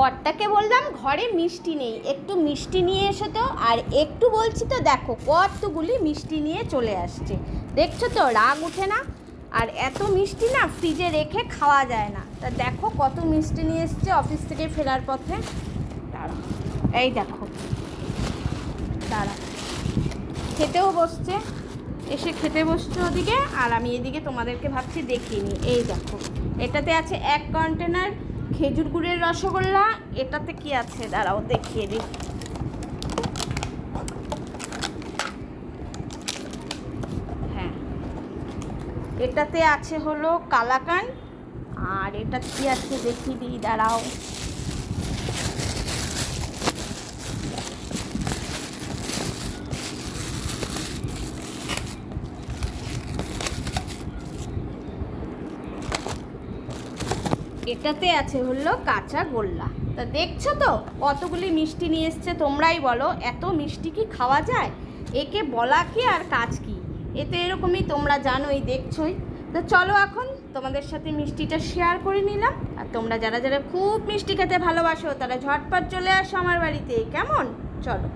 কর্তাকে বললাম, ঘরে মিষ্টি নেই, একটু মিষ্টি নিয়ে এসো তো। আর একটু বলছি তো, দেখো, কতগুলি মিষ্টি নিয়ে চলে আসছে। দেখছ তো, রাগ উঠে না? আর এত মিষ্টি না, ফ্রিজে রেখে খাওয়া যায় না। তা দেখো, কত মিষ্টি নিয়ে এসছে অফিস থেকে ফেরার পথে। দাঁড়া এই দেখো। দাঁড়া খেতেও বসছে। এসে খেতে বসছে ওদিকে, আর আমি এদিকে তোমাদেরকে ভাবছি দেখিনি এই দেখো, এটাতে আছে এক কন্টেনার খেজুর গুড়ের রসগোল্লা, এটাতে কি আছে? দাঁড়াও, দেখিয়ে দিই। হ্যাঁ। এটাতে আছে হলো কালাকান আর এটা কি আছে দেখিয়ে দিই, দাঁড়াও। এটাতে আছে হলো কাঁচা গোল্লা। তা দেখছ তো? কতগুলি মিষ্টি নিয়ে এসছে তোমরাই বলো। এত মিষ্টি কি খাওয়া যায়? একে বলা কি আর কাজ কি? এ তো এরকমই তোমরা জানোই, দেখছোই। তো চলো এখন তোমাদের সাথে মিষ্টিটা শেয়ার করে নিলাম। আর তোমরা যারা যারা খুব মিষ্টি খেতে ভালোবাসো, তারা ঝটপট চলে আসো আমার বাড়িতে। কেমন? চলো।